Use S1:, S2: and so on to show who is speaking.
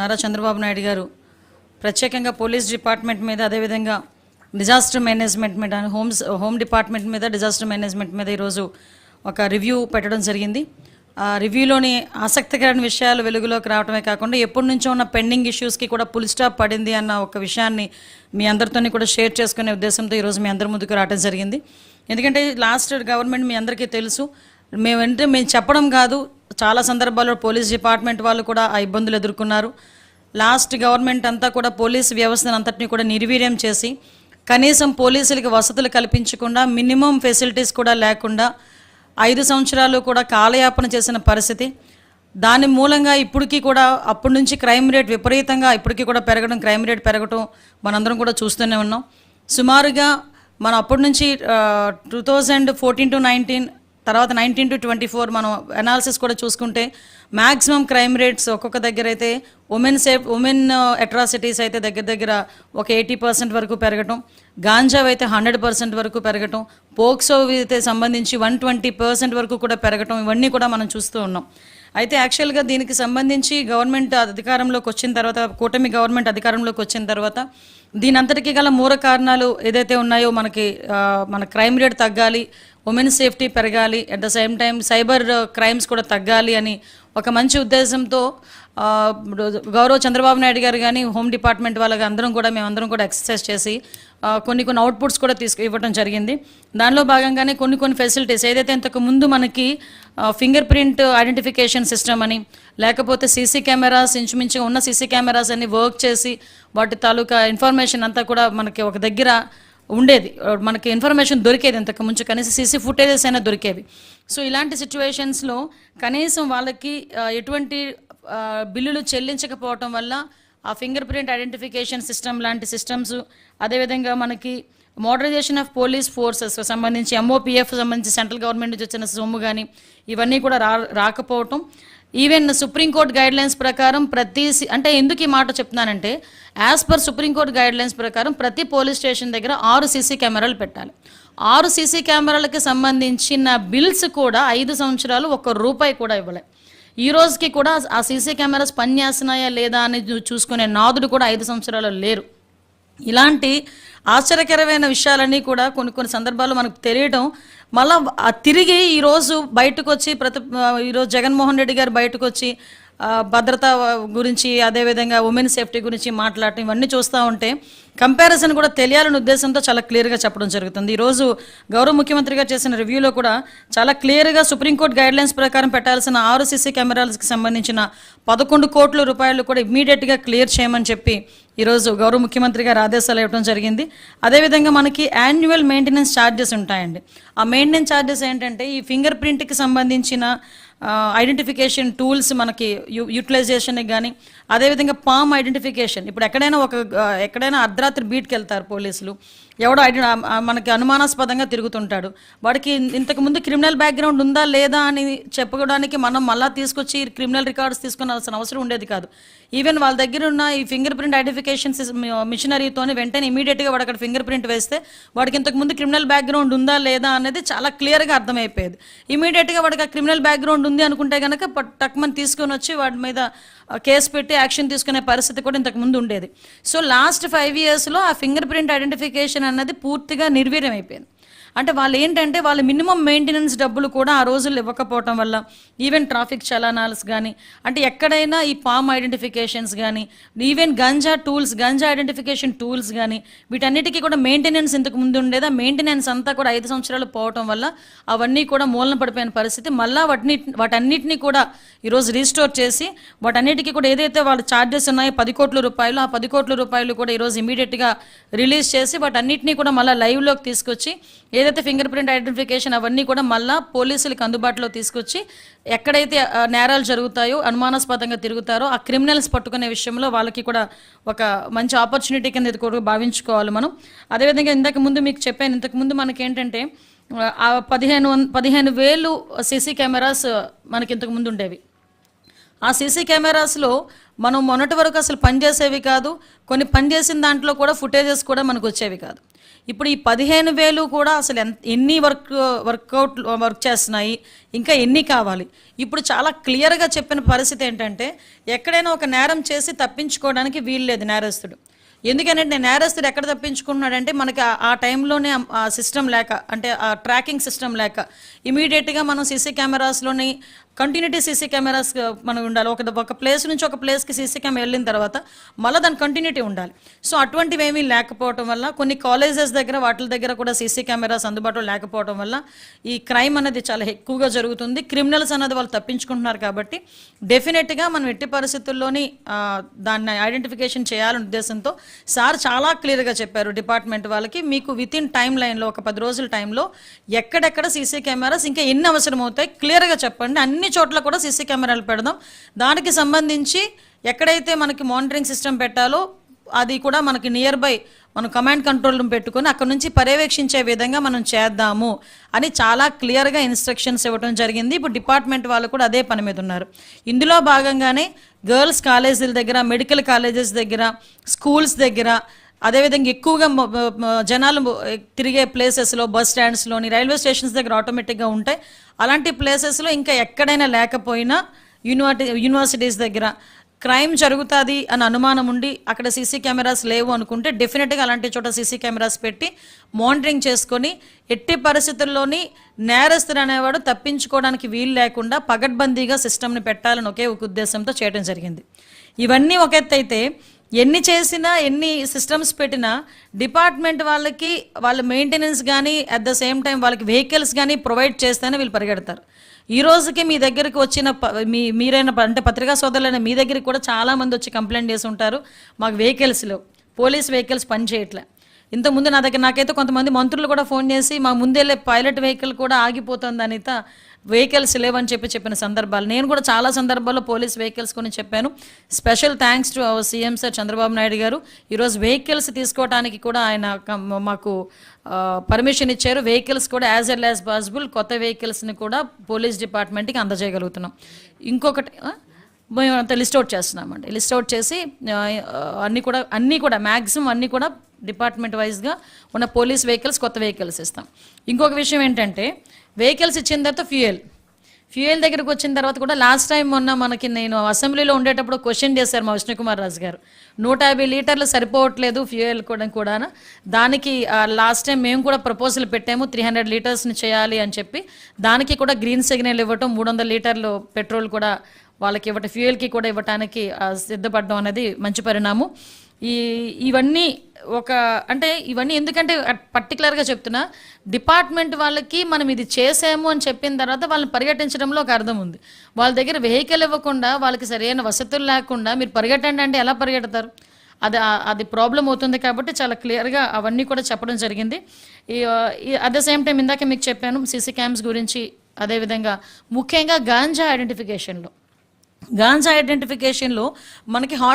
S1: నారా చంద్రబాబు నాయుడు గారు. ప్రత్యేకంగా police department మీద అదేవిధంగా డిజాస్టర్ మేనేజ్మెంట్ మీద హోమ్స్ హోమ్ డిపార్ట్మెంట్ మీద డిజాస్టర్ మేనేజ్మెంట్ మీద ఈరోజు ఒక రివ్యూ పెట్టడం జరిగింది. ఆ రివ్యూలోని ఆసక్తికరమైన విషయాలు వెలుగులోకి రావడమే కాకుండా ఎప్పటి నుంచో ఉన్న పెండింగ్ ఇష్యూస్కి కూడా పుల్ స్టాప్ పడింది అన్న ఒక విషయాన్ని మీ అందరితోని కూడా షేర్ చేసుకునే ఉద్దేశంతో ఈరోజు మీ అందరి ముందుకు రావడం జరిగింది. ఎందుకంటే లాస్ట్ గవర్నమెంట్ మీ అందరికీ తెలుసు మేమంటే మేము చెప్పడం కాదు. చాలా సందర్భాల్లో పోలీస్ డిపార్ట్మెంట్ వాళ్ళు కూడా ఆ ఇబ్బందులు ఎదుర్కొన్నారు. లాస్ట్ గవర్నమెంట్ అంతా కూడా పోలీస్ వ్యవస్థను అంతటిని కూడా నిర్వీర్యం చేసి కనీసం పోలీసులకి వసతులు కల్పించకుండా మినిమం ఫెసిలిటీస్ కూడా లేకుండా ఐదు సంవత్సరాలు కూడా కాలయాపన చేసిన పరిస్థితి. దాని మూలంగా ఇప్పటికీ కూడా అప్పటి నుంచి క్రైమ్ రేట్ విపరీతంగా ఇప్పటికీ కూడా పెరగడం క్రైమ్ రేట్ పెరగడం మనందరం కూడా చూస్తూనే ఉన్నాం. సుమారుగా మనం అప్పటి నుంచి two thousand fourteen to nineteen తర్వాత నైన్టీన్ టు ట్వంటీ ఫోర్ మనం అనాలిసిస్ కూడా చూసుకుంటే మ్యాక్సిమం క్రైమ్ రేట్స్ ఒక్కొక్క దగ్గర అయితే ఉమెన్ సేఫ్ ఉమెన్ అట్రాసిటీస్ అయితే దగ్గర దగ్గర ఒక ఎయిటీ పర్సెంట్ వరకు పెరగటం గాంజావ్ అయితే హండ్రెడ్ పర్సెంట్ వరకు పెరగటం పోక్సో అయితే సంబంధించి వన్ ట్వంటీ పర్సెంట్ వరకు కూడా పెరగటం ఇవన్నీ కూడా మనం చూస్తూ ఉన్నాం. అయితే యాక్చువల్గా దీనికి సంబంధించి గవర్నమెంట్ అధికారంలోకి వచ్చిన తర్వాత కూటమి గవర్నమెంట్ అధికారంలోకి వచ్చిన తర్వాత దీని అంతటికీ గల మూల కారణాలు ఏదైతే ఉన్నాయో మనకి మన క్రైమ్ రేట్ తగ్గాలి ఉమెన్ సేఫ్టీ పెరగాలి at the same time cyber crimes కూడా తగ్గాలి అని ఒక మంచి ఉద్దేశంతో గౌరవ్ చంద్రబాబు నాయుడు గారు కానీ హోమ్ డిపార్ట్మెంట్ వాళ్ళకి అందరం కూడా మేమందరం కూడా ఎక్సర్సైజ్ చేసి కొన్ని కొన్ని అవుట్పుట్స్ కూడా తీసుకు ఇవ్వడం జరిగింది. దానిలో భాగంగానే కొన్ని కొన్ని ఫెసిలిటీస్ ఏదైతే ఇంతకు ముందు మనకి ఫింగర్ ప్రింట్ ఐడెంటిఫికేషన్ సిస్టమ్ అని లేకపోతే సీసీ కెమెరాస్ ఇంచుమించుగా ఉన్న సీసీ కెమెరాస్ అన్ని వర్క్ చేసి వాటి తాలూకా ఇన్ఫర్మేషన్ అంతా కూడా మనకి ఒక దగ్గర ఉండేది. మనకి ఇన్ఫర్మేషన్ దొరికేది ఇంతకు ముందు. కనీసం సీసీ ఫుటేజెస్ అయినా దొరికేవి. సో ఇలాంటి సిచ్యువేషన్స్లో కనీసం వాళ్ళకి ఎటువంటి బిల్లులు చెల్లించకపోవటం వల్ల ఆ ఫింగర్ ప్రింట్ ఐడెంటిఫికేషన్ సిస్టమ్ లాంటి సిస్టమ్స్ అదేవిధంగా మనకి మోడరైజేషన్ ఆఫ్ పోలీస్ ఫోర్సెస్ సంబంధించి ఎంఓపిఎఫ్ సంబంధించి సెంట్రల్ గవర్నమెంట్ నుంచి వచ్చిన సొమ్ము కానీ ఇవన్నీ కూడా రా రాకపోవటం. ఈవెన్ సుప్రీంకోర్టు గైడ్ లైన్స్ ప్రకారం ప్రతి అంటే ఎందుకు ఈ మాట చెప్తున్నానంటే as per supreme court guidelines ప్రకారం ప్రతి పోలీస్ స్టేషన్ దగ్గర ఆరు సీసీ కెమెరాలు పెట్టాలి. ఆరు సీసీ కెమెరాలకు సంబంధించిన బిల్స్ కూడా ఐదు సంవత్సరాలు ఒక్క రూపాయి కూడా ఇవ్వలే. ఈ రోజుకి కూడా ఆ సీసీ కెమెరాస్ పనిచేస్తున్నాయా లేదా అని చూసుకునే నాదుడు కూడా ఐదు సంవత్సరాలు లేరు. ఇలాంటి ఆశ్చర్యకరమైన విషయాలన్నీ కూడా కొన్ని కొన్ని సందర్భాల్లో మనకు తెలియటం మళ్ళా తిరిగి ఈరోజు బయటకు వచ్చి ప్రతి ఈరోజు జగన్మోహన్ రెడ్డి గారు బయటకు వచ్చి భద్రత గురించి అదేవిధంగా ఉమెన్ సేఫ్టీ గురించి మాట్లాడటం ఇవన్నీ చూస్తూ ఉంటే కంపారిజన్ కూడా తెలియాలనే ఉద్దేశంతో చాలా క్లియర్గా చెప్పడం జరుగుతుంది. ఈరోజు గౌరవ ముఖ్యమంత్రిగా చేసిన రివ్యూలో కూడా చాలా క్లియర్గా సుప్రీంకోర్టు గైడ్లైన్స్ ప్రకారం పెట్టాల్సిన ఆరు సీసీ కెమెరాలకు సంబంధించిన పదకొండు కోట్ల రూపాయలు కూడా ఇమ్మీడియట్గా క్లియర్ చేయమని చెప్పి ఈరోజు గౌరవ ముఖ్యమంత్రి గారు ఆదేశాలు ఇవ్వడం జరిగింది. అదేవిధంగా మనకి యాన్యువల్ మెయింటెనెన్స్ ఛార్జెస్ ఉంటాయండి. ఆ మెయింటెనెన్స్ ఛార్జెస్ ఏంటంటే ఈ ఫింగర్ ప్రింట్కి సంబంధించిన ఐడెంటిఫికేషన్ టూల్స్ మనకి యు- యూటిలైజేషన్కి కానీ అదేవిధంగా పామ్ ఐడెంటిఫికేషన్ ఇప్పుడు ఎక్కడైనా ఒక ఎక్కడైనా అర్ధరాత్రి బీట్కి వెళ్తారు పోలీసులు. ఎవడో ఐడి మనకి అనుమానాస్పదంగా తిరుగుతుంటాడు. వాడికి ఇంతకు ముందు క్రిమినల్ బ్యాక్గ్రౌండ్ ఉందా లేదా అని చెప్పుకోవడానికి మనం మళ్ళీ తీసుకొచ్చి క్రిమినల్ రికార్డ్స్ తీసుకునాల్సిన అవసరం ఉండేది కాదు. ఈవెన్ వాళ్ళ దగ్గర ఉన్న ఈ ఫింగర్ ప్రింట్ ఐడెంటిఫికేషన్ మిషనరీతోనే వెంటనే ఇమీడియట్గా వాడు అక్కడ ఫింగర్ ప్రింట్ వేస్తే వాడికి ఇంతకు ముందు క్రిమినల్ బ్యాక్గ్రౌండ్ ఉందా లేదా అనేది చాలా క్లియర్గా అర్థమైపోయేది. ఇమీడియట్గా వాడికి ఆ క్రిమినల్ బ్యాక్గ్రౌండ్ ఉంది అనుకుంటే కనుక టక్మని తీసుకొని వచ్చి వాడి మీద కేసు పెట్టి యాక్షన్ తీసుకునే పరిస్థితి కూడా ఇంతకు ముందు ఉండేది. సో లాస్ట్ ఫైవ్ ఇయర్స్లో ఆ ఫింగర్ ప్రింట్ ఐడెంటిఫికేషన్ అన్నది పూర్తిగా నిర్వీర్యమైపోయింది. అంటే వాళ్ళు ఏంటంటే వాళ్ళు మినిమం మెయింటెనెన్స్ డబ్బులు కూడా ఆ రోజుల్లో ఇవ్వకపోవటం వల్ల ఈవెన్ ట్రాఫిక్ చలానాల్స్ కానీ అంటే ఎక్కడైనా ఈ పామ్ ఐడెంటిఫికేషన్స్ కానీ even ganja tools ganja identification tools కానీ వీటన్నిటికీ కూడా మెయింటెనెన్స్ ఇంతకు ముందు ఉండేదా? మెయింటెనెన్స్ అంతా కూడా ఐదు సంవత్సరాలు పోవటం వల్ల అవన్నీ కూడా మూలన పడిపోయిన పరిస్థితి. మళ్ళీ వాటిని వాటన్నిటిని కూడా ఈరోజు రీస్టోర్ చేసి వాటన్నిటికీ కూడా ఏదైతే వాళ్ళు ఛార్జెస్ ఉన్నాయో పది కోట్ల రూపాయలు ఆ పది కోట్ల రూపాయలు కూడా ఈరోజు ఇమీడియట్గా రిలీజ్ చేసి వాటన్నిటినీ కూడా మళ్ళీ లైవ్లోకి తీసుకొచ్చి ఏదైతే ఫింగర్ ప్రింట్ ఐడెంటిఫికేషన్ అవన్నీ కూడా మళ్ళీ పోలీసులకు అందుబాటులో తీసుకొచ్చి ఎక్కడైతే నేరాలు జరుగుతాయో అనుమానాస్పదంగా తిరుగుతారో ఆ క్రిమినల్స్ పట్టుకునే విషయంలో వాళ్ళకి కూడా ఒక మంచి ఆపర్చునిటీ కింద ఇది కూడా భావించుకోవాలి మనం. అదేవిధంగా ఇంతకు ముందు మీకు చెప్పాను ఇంతకు ముందు మనకి ఏంటంటే ఆ పదిహేను పదిహేను వేలు సీసీ కెమెరాస్ మనకి ఇంతకు ముందు ఉండేవి. ఆ సీసీ కెమెరాస్లో మనం మొన్నటి వరకు అసలు పనిచేసేవి కాదు కొన్ని పనిచేసిన దాంట్లో కూడా ఫుటేజెస్ కూడా మనకు వచ్చేవి కాదు. ఇప్పుడు ఈ పదిహేను వేలు కూడా అసలు ఎంత ఎన్ని వర్క్ వర్కౌట్ వర్క్ చేస్తున్నాయి ఇంకా ఎన్ని కావాలి? ఇప్పుడు చాలా క్లియర్గా చెప్పిన పరిస్థితి ఏంటంటే ఎక్కడైనా ఒక నేరం చేసి తప్పించుకోవడానికి వీలు లేదు నేరస్తుడు. ఎందుకంటే నేరస్తుడు ఎక్కడ తప్పించుకున్నాడంటే మనకి ఆ- టైంలోనే ఆ- సిస్టమ్ లేక అంటే ఆ ట్రాకింగ్ సిస్టమ్ లేక ఇమీడియట్గా మనం సీసీ కెమెరాస్లోని కంటిన్యూటీ సీసీ కెమెరాస్ మనం ఉండాలి. ఒక ఒక ప్లేస్ నుంచి ఒక ప్లేస్కి సీసీ కెమెరా వెళ్ళిన తర్వాత మళ్ళీ దాని కంటిన్యూటీ ఉండాలి. సో అటువంటివి ఏమీ లేకపోవటం వల్ల కొన్ని కాలేజెస్ దగ్గర వాటి దగ్గర కూడా సీసీ కెమెరాస్ అందుబాటులో లేకపోవడం వల్ల ఈ క్రైమ్ అనేది చాలా ఎక్కువగా జరుగుతుంది. క్రిమినల్స్ అన్నది వాళ్ళు తప్పించుకుంటున్నారు కాబట్టి డెఫినెట్గా మనం ఎట్టి పరిస్థితుల్లోని దాన్ని ఐడెంటిఫికేషన్ చేయాలనే ఉద్దేశంతో సార్ చాలా క్లియర్గా చెప్పారు డిపార్ట్మెంట్ వాళ్ళకి మీకు విత్ ఇన్ టైం లైన్లో ఒక పది రోజుల టైంలో ఎక్కడెక్కడ సీసీ కెమెరాస్ ఇంకా ఎన్ని అవసరం అవుతాయి క్లియర్గా చెప్పండి. అన్ని చోట్ల కూడా సీసీ కెమెరాలు పెడదాం. దానికి సంబంధించి ఎక్కడైతే మనకి మానిటరింగ్ సిస్టమ్ పెట్టాలో అది కూడా మనకి నియర్ బై మనం కమాండ్ కంట్రోల్ రూమ్ పెట్టుకొని అక్కడ నుంచి పర్యవేక్షించే విధంగా మనం చేద్దాము అని చాలా క్లియర్గా ఇన్స్ట్రక్షన్స్ ఇవ్వడం జరిగింది. ఇప్పుడు డిపార్ట్మెంట్ వాళ్ళు కూడా అదే పని మీద ఉన్నారు. ఇందులో భాగంగానే గర్ల్స్ కాలేజీల దగ్గర మెడికల్ కాలేజెస్ దగ్గర స్కూల్స్ దగ్గర అదేవిధంగా ఎక్కువగా జనాలు తిరిగే ప్లేసెస్లో బస్ స్టాండ్స్లోని రైల్వే స్టేషన్స్ దగ్గర ఆటోమేటిక్గా ఉంటాయి. అలాంటి ప్లేసెస్లో ఇంకా ఎక్కడైనా లేకపోయినా యూనివర్టి యూనివర్సిటీస్ దగ్గర క్రైమ్ జరుగుతుంది అని అనుమానం ఉండి అక్కడ సీసీ కెమెరాస్ లేవు అనుకుంటే డెఫినెట్గా అలాంటి చోట సీసీ కెమెరాస్ పెట్టి మానిటరింగ్ చేసుకొని ఎట్టి పరిస్థితుల్లోని నేరస్తుడు అనేవాడు తప్పించుకోవడానికి వీలు లేకుండా పగడ్బందీగా సిస్టమ్ని పెట్టాలని ఒకే ఒక ఉద్దేశంతో చేయడం జరిగింది. ఇవన్నీ ఒక ఎత్తు అయితే ఎన్ని చేసినా ఎన్ని సిస్టమ్స్ పెట్టినా డిపార్ట్మెంట్ వాళ్ళకి వాళ్ళ మెయింటెనెన్స్ కానీ అట్ ద సేమ్ టైం వాళ్ళకి వెహికల్స్ కానీ ప్రొవైడ్ చేస్తేనే వీళ్ళు పరిగెడతారు. ఈ రోజుకి మీ దగ్గరికి వచ్చిన ప- మీ మీరైన అంటే పత్రికా సోదరులైన మీ దగ్గరికి కూడా చాలామంది వచ్చి కంప్లైంట్ చేసి ఉంటారు. మాకు వెహికల్స్లో పోలీస్ వెహికల్స్ పని చేయట్లే. ఇంతకుముందు నా దగ్గర నాకైతే కొంతమంది మంత్రులు కూడా ఫోన్ చేసి మా ముందెళ్ళే పైలట్ వెహికల్ కూడా ఆగిపోతుంది అనిత వెహికల్స్ లేవని చెప్పి చెప్పిన సందర్భాలు. నేను కూడా చాలా సందర్భాల్లో పోలీస్ వెహికల్స్ కొని చెప్పాను. Special thanks to our CM sir Chandrababu Naidu garu. ఈరోజు వెహికల్స్ తీసుకోవడానికి కూడా ఆయన మాకు పర్మిషన్ ఇచ్చారు. వెహికల్స్ కూడా యాజ్ ఎల్ యాజ్ పాసిబుల్ కొత్త వెహికల్స్ని కూడా పోలీస్ డిపార్ట్మెంట్కి అందజేయగలుగుతున్నాం. ఇంకొకటి మేము అంత లిస్ట్ అవుట్ చేస్తున్నామండి. లిస్ట్ అవుట్ చేసి అన్నీ కూడా అన్నీ కూడా మ్యాక్సిమం అన్నీ కూడా డిపార్ట్మెంట్ వైజ్గా ఉన్న పోలీస్ వెహికల్స్ కొత్త వెహికల్స్ ఇస్తాం. ఇంకొక విషయం ఏంటంటే వెహికల్స్ ఇచ్చిన తర్వాత ఫ్యూయల్. ఫ్యూయల్ దగ్గరకు వచ్చిన తర్వాత కూడా లాస్ట్ టైం మొన్న మనకి నేను అసెంబ్లీలో ఉండేటప్పుడు క్వశ్చన్ చేశారు మా విష్ణుకుమార్ రాజు గారు. నూట యాభై లీటర్లు సరిపోవట్లేదు ఫ్యూయల్ కూడా కూడా దానికి లాస్ట్ టైం మేము కూడా ప్రపోజల్ పెట్టాము త్రీ హండ్రెడ్ లీటర్స్ని చేయాలి అని చెప్పి. దానికి కూడా గ్రీన్ సిగ్నల్ ఇవ్వటం మూడు వందల లీటర్లు పెట్రోల్ కూడా వాళ్ళకి ఇవ్వటం ఫ్యూయల్కి కూడా ఇవ్వటానికి సిద్ధపడడం అనేది మంచి పరిణామం. ఈ ఇవన్నీ ఒక అంటే ఇవన్నీ ఎందుకంటే పర్టికులర్గా చెప్తున్నా డిపార్ట్మెంట్ వాళ్ళకి మనం ఇది చేసాము అని చెప్పిన తర్వాత వాళ్ళని పరిగెట్టించడంలో ఒక అర్థం ఉంది. వాళ్ళ దగ్గర వెహికల్ ఇవ్వకుండా వాళ్ళకి సరైన వసతులు లేకుండా మీరు పరిగెట్టండి అంటే ఎలా పరిగెడతారు? అది అది ప్రాబ్లం అవుతుంది కాబట్టి చాలా క్లియర్గా అవన్నీ కూడా చెప్పడం జరిగింది. ఈ అట్ ద సేమ్ టైం ఇందాక మీకు చెప్పాను సీసీ క్యామ్స్ గురించి అదేవిధంగా ముఖ్యంగా గాంజా ఐడెంటిఫికేషన్లో గాంజా ఐడెంటిఫికేషన్లో మనకి హాట్